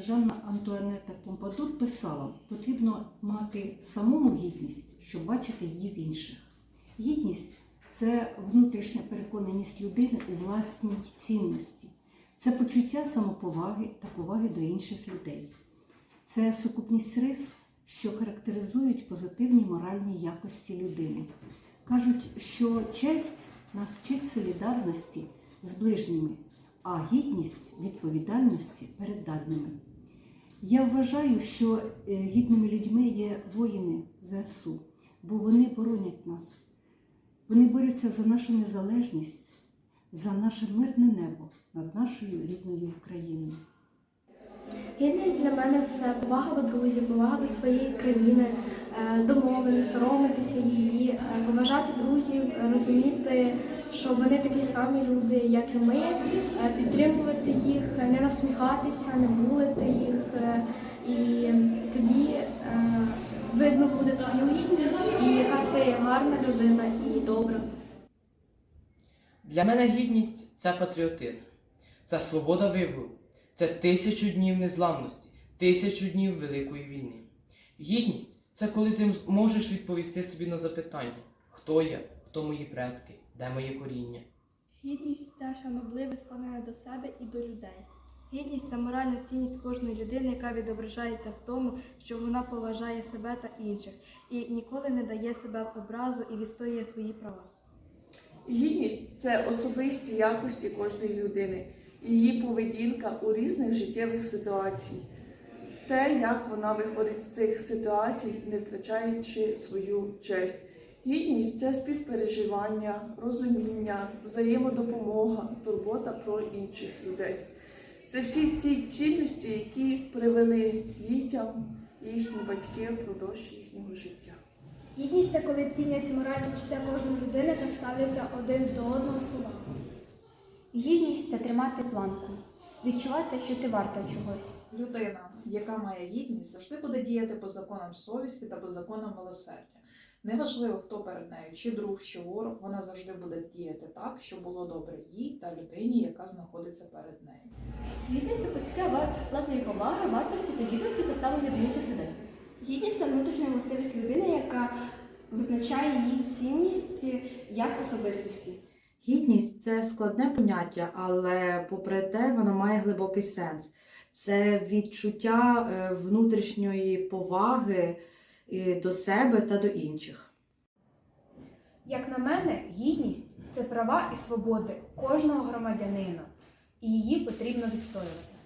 Жанна Антуанета Помпадур писала, потрібно мати самому гідність, щоб бачити її в інших. Гідність це внутрішня переконаність людини у власній цінності, це почуття самоповаги та поваги до інших людей. Це сукупність рис, що характеризують позитивні моральні якості людини. Кажуть, що честь нас вчить солідарності з ближніми, а гідність відповідальності перед дальними. Я вважаю, що е, гідними людьми є воїни ЗСУ, бо вони боронять нас. Вони борються за нашу незалежність, за наше мирне небо над нашою рідною Україною. Гідність для мене це повага до друзів, повага до своєї країни, е, до мови, не соромитися її, е, поважати друзів, розуміти, що вони такі самі люди, як і ми, е, підтримувати їх, е, не насміхатися, не булити їх. е, І тоді видно буде твою гідність і яка ти гарна людина і добра. Для мене гідність це патріотизм, це свобода вибору, це тисячу днів незламності, тисячу днів Великої війни. Гідність це коли ти можеш відповісти собі на запитання, хто я, хто мої предки, де моє коріння. Гідність це шанобливе ставлення до себе і до людей. Гідність це моральна цінність кожної людини, яка відображається в тому, що вона поважає себе та інших і ніколи не дає себе в образу і відстоює свої права. Гідність це особисті якості кожної людини, її поведінка у різних життєвих ситуаціях. Те, як вона виходить з цих ситуацій, не втрачаючи свою честь. Гідність це співпереживання, розуміння, взаємодопомога, турбота про інших людей. Це всі ті цінності, які привели дітям їхні батьки впродовж їхнього життя. Гідність це коли цінять моральні почуття кожної людини та ставляться один до одного з повагою. Гідність це тримати планку, відчувати, що ти варта чогось. Людина, яка має гідність, завжди буде діяти по законам совісті та по законам милосердя. Неважливо, хто перед нею, чи друг, чи ворог, вона завжди буде діяти так, щоб було добре їй та людині, яка знаходиться перед нею. Гідність це почуття вар- власної поваги, вартості та гідності та ставлення до інших людей. Гідність це внутрішня властивість людини, яка визначає її цінність як особистості. Гідність це складне поняття, але попри те, воно має глибокий сенс. Це відчуття е, внутрішньої поваги до себе та до інших. Як на мене, гідність це права і свободи кожного громадянина, і її потрібно відстоювати.